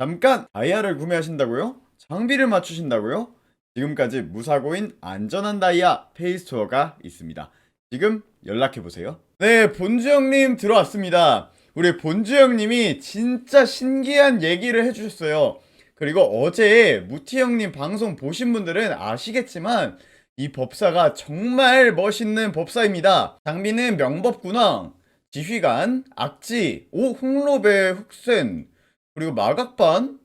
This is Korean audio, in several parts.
잠깐 다이아를 구매하신다고요? 장비를 맞추신다고요? 지금까지 무사고인 안전한 다이아 페이스토어가 있습니다. 지금 연락해보세요. 네, 본주 형님 들어왔습니다. 우리 본주 형님이 진짜 신기한 얘기를 해주셨어요. 그리고 어제 무티 형님 방송 보신 분들은 아시겠지만 이 법사가 정말 멋있는 법사입니다. 장비는 명법군왕, 지휘관, 악지, 오 홍로배 흑센, 그리고 마각반,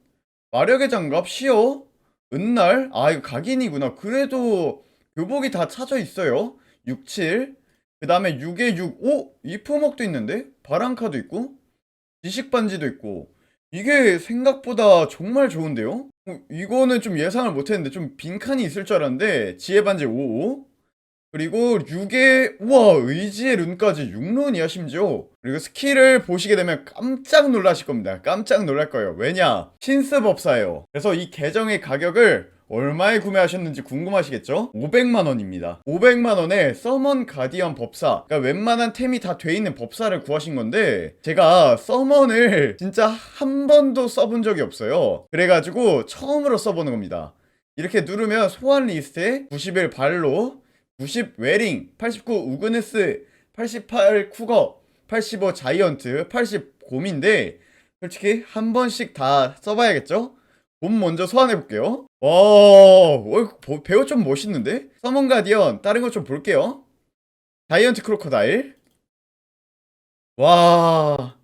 마력의 장갑, 시어, 은날, 아 이거 각인이구나. 그래도 교복이 다 차져 있어요. 67, 그 다음에 6에 6, 오! 이프목도 있는데? 바람카도 있고, 지식반지도 있고, 이게 생각보다 정말 좋은데요? 어, 이거는 좀 예상을 못했는데 좀 빈칸이 있을 줄 알았는데 지혜반지 55 그리고 6에 우와 의지의 룬까지 6룬이야 심지어. 그리고 스킬을 보시게 되면 깜짝 놀라실 겁니다. 깜짝 놀랄 거예요. 왜냐? 신스법사예요. 그래서 이 계정의 가격을 얼마에 구매하셨는지 궁금하시겠죠? 500만원입니다. 500만원에 서먼 가디언 법사. 그러니까 웬만한 템이 다 돼 있는 법사를 구하신 건데 제가 서먼을 진짜 한 번도 써본 적이 없어요. 그래가지고 처음으로 써보는 겁니다. 이렇게 누르면 소환 리스트에 91 발로 90 웨링, 89 우그네스, 88 쿠거, 85 자이언트, 80 곰인데 솔직히 한 번씩 다 써봐야겠죠? 곰 먼저 소환해볼게요. 와, 배우 좀 멋있는데? 서먼 가디언 다른 거 좀 볼게요. 자이언트 크로커다일. 와,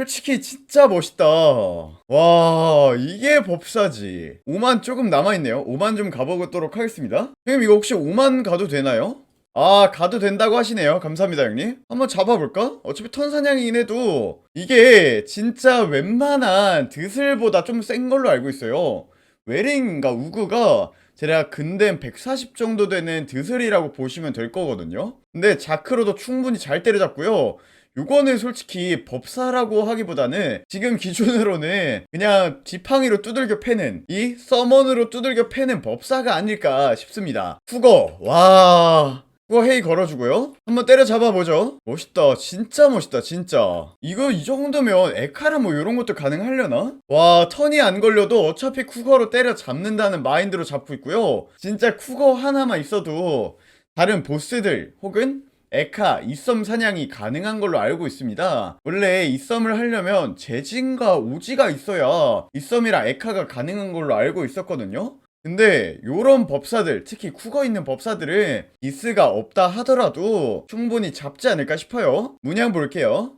솔직히 진짜 멋있다. 와, 이게 법사지. 5만 조금 남아있네요. 5만 좀 가보도록 하겠습니다. 형님, 이거 혹시 5만 가도 되나요? 아, 가도 된다고 하시네요. 감사합니다, 형님. 한번 잡아볼까? 어차피 턴사냥이긴 해도, 이게 진짜 웬만한 드슬보다 좀 센 걸로 알고 있어요. 웨링과 우그가 제가 근댐 140 정도 되는 드슬이라고 보시면 될 거거든요. 근데 자크로도 충분히 잘 때려잡고요. 요거는 솔직히 법사라고 하기보다는 지금 기준으로는 그냥 지팡이로 두들겨 패는 이 서먼으로 두들겨 패는 법사가 아닐까 싶습니다. 후거 와 후거 헤이 걸어주고요. 한번 때려잡아 보죠. 멋있다, 진짜 멋있다, 진짜. 이거 이 정도면 에카라 뭐 이런 것도 가능하려나? 와 턴이 안 걸려도 어차피 쿠거로 때려 잡는다는 마인드로 잡고 있고요. 진짜 쿠거 하나만 있어도 다른 보스들 혹은 에카, 이썸 사냥이 가능한 걸로 알고 있습니다. 원래 이썸을 하려면 재진과 오지가 있어야 이썸이랑 에카가 가능한 걸로 알고 있었거든요. 근데 요런 법사들, 특히 쿠거 있는 법사들은 이스가 없다 하더라도 충분히 잡지 않을까 싶어요. 문양 볼게요.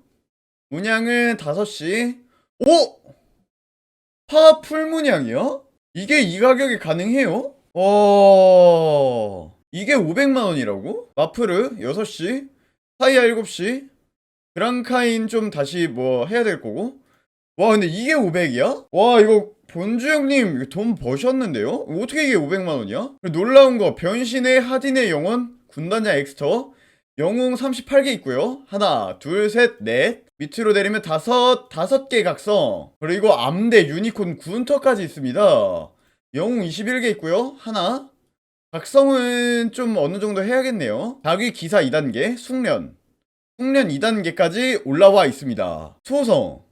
문양은 5시. 오! 파풀 문양이요? 이게 이 가격에 가능해요? 어... 이게 500만원이라고? 마프르 6시, 타이아 7시, 그랑카인 좀 다시 뭐 해야 될 거고. 와, 근데 이게 500이야? 와, 이거 본주 형님 돈 버셨는데요? 어떻게 이게 500만원이야? 놀라운 거, 변신의 하딘의 영혼, 군단장 엑스터, 영웅 38개 있고요. 하나, 둘, 셋, 넷. 밑으로 내리면 다섯, 다섯 개 각성. 그리고 암대, 유니콘, 군터까지 있습니다. 영웅 21개 있고요. 하나, 각성은 좀 어느 정도 해야겠네요. 자기 기사 2단계, 숙련. 숙련 2단계까지 올라와 있습니다. 수호성.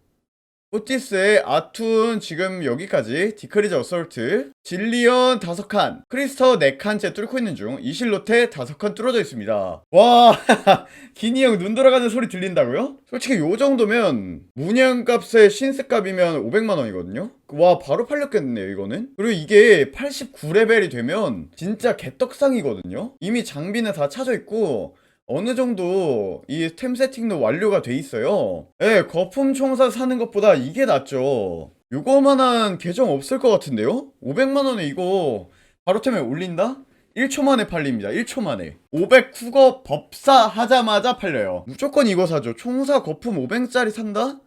오티스의 아툰 지금 여기까지 디크리즈 어설트 질리언 5칸 크리스터 4칸째 뚫고 있는 중 이실로테 5칸 뚫어져 있습니다. 와 기니 형 눈 돌아가는 소리 들린다고요? 솔직히 요 정도면 문양값의 신스값이면 500만원이거든요? 와 바로 팔렸겠네요 이거는. 그리고 이게 89레벨이 되면 진짜 개떡상이거든요? 이미 장비는 다 차져 있고 어느 정도 이템 세팅도 완료가 돼 있어요. 예, 거품 총사 사는 것보다 이게 낫죠. 요거만한 계정 없을 것 같은데요? 500만원에 이거 바로 템에 올린다? 1초 만에 팔립니다. 1초 만에. 500 쿠거 법사 하자마자 팔려요. 무조건 이거 사죠. 총사 거품 500짜리 산다?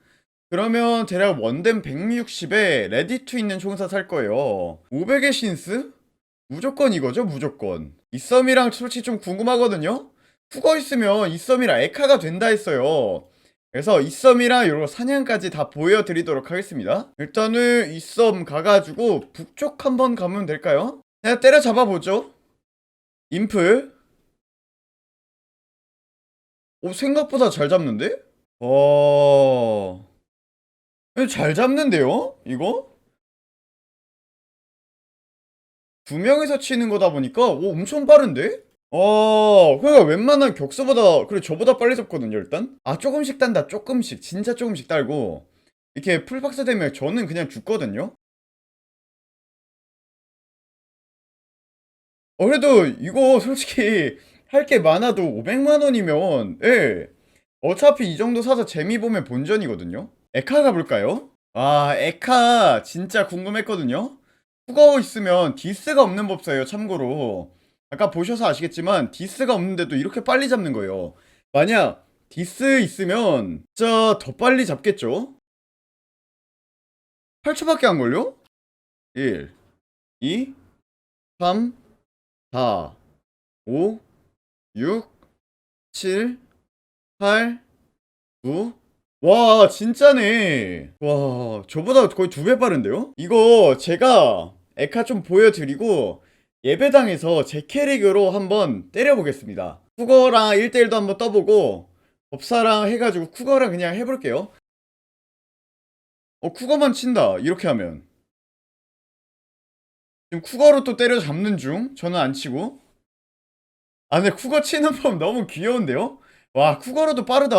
그러면 대략 원댐 160에 레디투 있는 총사 살 거예요. 500의 신스? 무조건 이거죠, 무조건. 이 썸이랑 솔직히 좀 궁금하거든요? 후거 있으면 이썸이랑 에카가 된다 했어요. 그래서 이썸이랑 요런 사냥까지 다 보여드리도록 하겠습니다. 일단은 이썸 가가지고 북쪽 한번 가면 될까요? 그냥 때려잡아 보죠. 인플. 오 생각보다 잘 잡는데? 어. 이거 잘 잡는데요? 이거? 두 명이서 치는 거다 보니까 오 엄청 빠른데? 어, 그러니까 웬만한 격수보다 그래 저보다 빨리 잡거든요 일단. 아 조금씩 단다 조금씩 진짜 조금씩 딸고 이렇게 풀박스 되면 저는 그냥 죽거든요. 어 그래도 이거 솔직히 할 게 많아도 500만 원이면 예 어차피 이 정도 사서 재미 보면 본전이거든요. 에카 가볼까요? 아 에카 진짜 궁금했거든요. 후거 있으면 디스가 없는 법사예요 참고로. 아까 보셔서 아시겠지만 디스가 없는데도 이렇게 빨리 잡는 거예요. 만약 디스 있으면 진짜 더 빨리 잡겠죠? 8초밖에 안 걸려? 1, 2, 3, 4, 5, 6, 7, 8, 9. 와, 진짜네. 와, 저보다 거의 두 배 빠른데요? 이거 제가 에카 좀 보여드리고 예배당에서 제 캐릭으로 한번 때려보겠습니다. 쿠거랑 1대1도 한번 떠보고 법사랑 해가지고 쿠거랑 그냥 해볼게요. 어, 쿠거만 친다. 이렇게 하면. 지금 쿠거로 또 때려 잡는 중. 저는 안 치고. 아, 근데 쿠거 치는 법 너무 귀여운데요? 와, 쿠거로도 빠르다.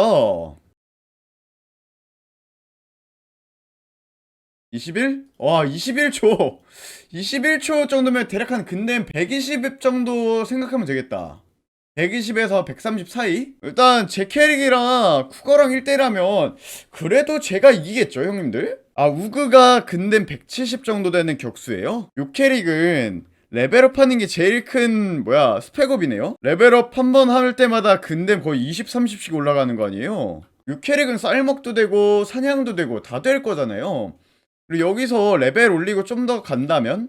21? 와, 21초. 21초 정도면 대략 한 근댐 120 정도 생각하면 되겠다. 120에서 130 사이? 일단 제 캐릭이랑 쿠거랑 1대1하면 그래도 제가 이기겠죠, 형님들? 아, 우그가 근댐 170 정도 되는 격수예요. 요 캐릭은 레벨업 하는 게 제일 큰 뭐야 스펙업이네요. 레벨업 한 번 할 때마다 근댐 거의 20, 30씩 올라가는 거 아니에요? 요 캐릭은 쌀먹도 되고 사냥도 되고 다 될 거잖아요. 그리고 여기서 레벨 올리고 좀 더 간다면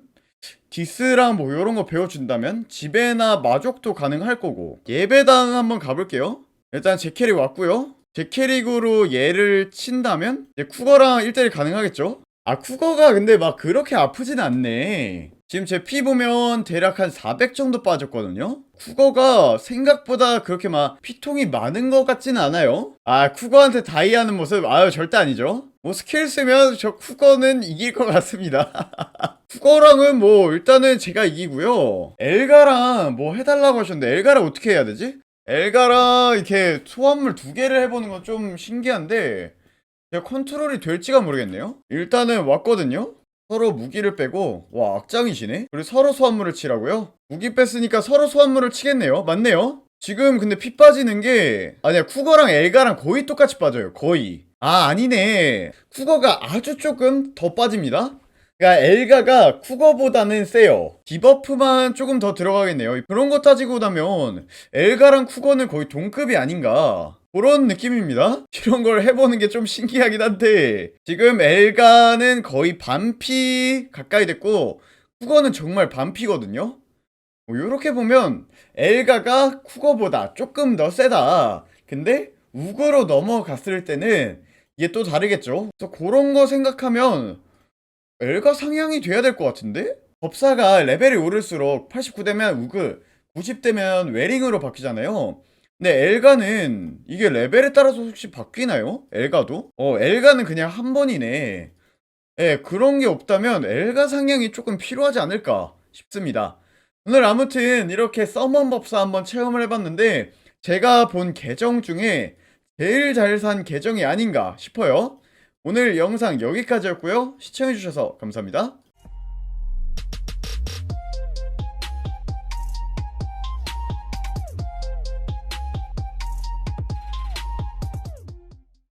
디스랑 뭐 이런 거 배워준다면 지배나 마족도 가능할 거고 예배당 한번 가볼게요. 일단 제 캐릭 왔고요. 제 캐릭으로 얘를 친다면 쿠거랑 1대1 가능하겠죠? 아 쿠거가 근데 막 그렇게 아프진 않네. 지금 제 피 보면 대략 한 400 정도 빠졌거든요. 쿠거가 생각보다 그렇게 막 피통이 많은 것 같지는 않아요. 아 쿠거한테 다이하는 모습 아유 절대 아니죠. 뭐 스킬 쓰면 저 쿠거는 이길 것 같습니다. 쿠거랑은 뭐 일단은 제가 이기고요. 엘가랑 뭐 해달라고 하셨는데 엘가랑 어떻게 해야 되지? 엘가랑 이렇게 소환물 두 개를 해보는 건 좀 신기한데 제가 컨트롤이 될지가 모르겠네요. 일단은 왔거든요. 서로 무기를 빼고 와 악장이시네. 그리고 서로 소환물을 치라고요? 무기 뺐으니까 서로 소환물을 치겠네요. 맞네요. 지금 근데 피 빠지는 게 아니야 쿠거랑 엘가랑 거의 똑같이 빠져요. 거의. 아 아니네. 쿠거가 아주 조금 더 빠집니다. 그러니까 엘가가 쿠거보다는 세요. 디버프만 조금 더 들어가겠네요. 그런 거 따지고 나면 엘가랑 쿠거는 거의 동급이 아닌가. 그런 느낌입니다. 이런 걸 해보는 게 좀 신기하긴 한데 지금 엘가는 거의 반피 가까이 됐고 쿠거는 정말 반피거든요. 뭐 이렇게 보면 엘가가 쿠거보다 조금 더 세다. 근데 우거로 넘어갔을 때는 이게 또 다르겠죠. 그래서 그런 거 생각하면 엘가 상향이 돼야 될 것 같은데? 법사가 레벨이 오를수록 89되면 우그, 90되면 웨링으로 바뀌잖아요. 근데 엘가는 이게 레벨에 따라서 혹시 바뀌나요? 엘가도? 어, 엘가는 그냥 한 번이네. 예, 그런 게 없다면 엘가 상향이 조금 필요하지 않을까 싶습니다. 오늘 아무튼 이렇게 서먼 법사 한번 체험을 해봤는데 제가 본 계정 중에 제일 잘 산 계정이 아닌가 싶어요. 오늘 영상 여기까지였고요. 시청해주셔서 감사합니다.